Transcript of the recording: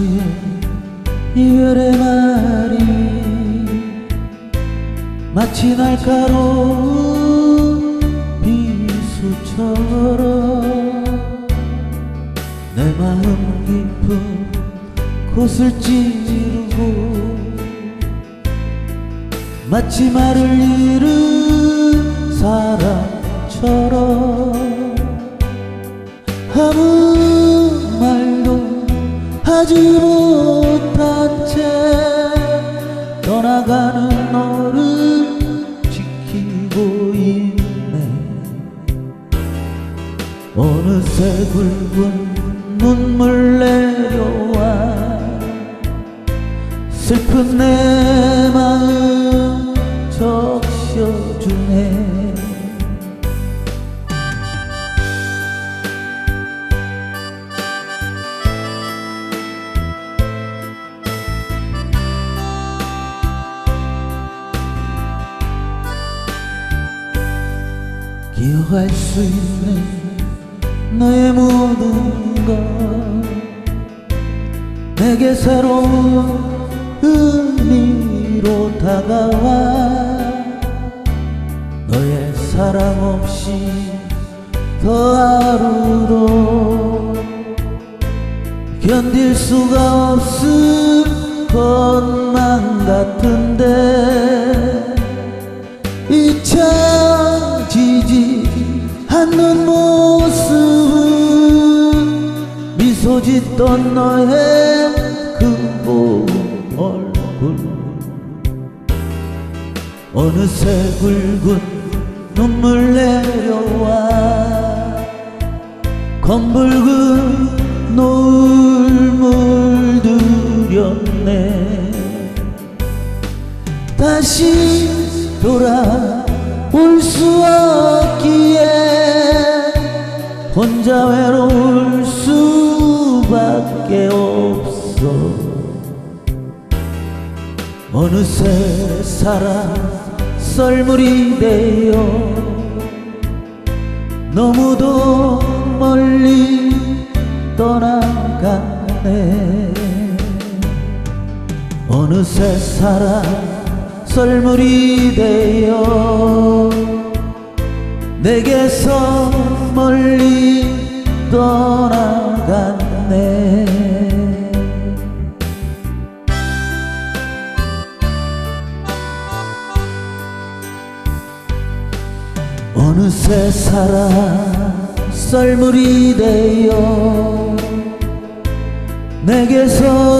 너의 이별의 말이 마치 날카로운 비수처럼 내 마음 깊은 곳을 찌르고 마치 말을 잃은 사람처럼 아무 하지 못한 채 떠나가는 너를 지키고 있네. 어느새 굵은 눈물 내려와 슬픈 내 기억할 수 있는 너의 모든 것 내게 새로운 의미로 다가와. 너의 사랑 없이 더 하루도 견딜 수가 없을 것만 같은데. 잊혀 지지 않는 모습은 미소 짓던 너의 그 고운 얼굴. 어느새 굵은 눈물 내려와 검붉은 노을 물들였네. 다시 돌아 혼자 외로울 수밖에 없어. 어느새 사랑 썰물이 되어 너무도 멀리 떠나가네. 어느새 사랑 썰물이 되어 내게서 멀리 떠나갔네. 어느새 사랑 썰물이 되어 내게서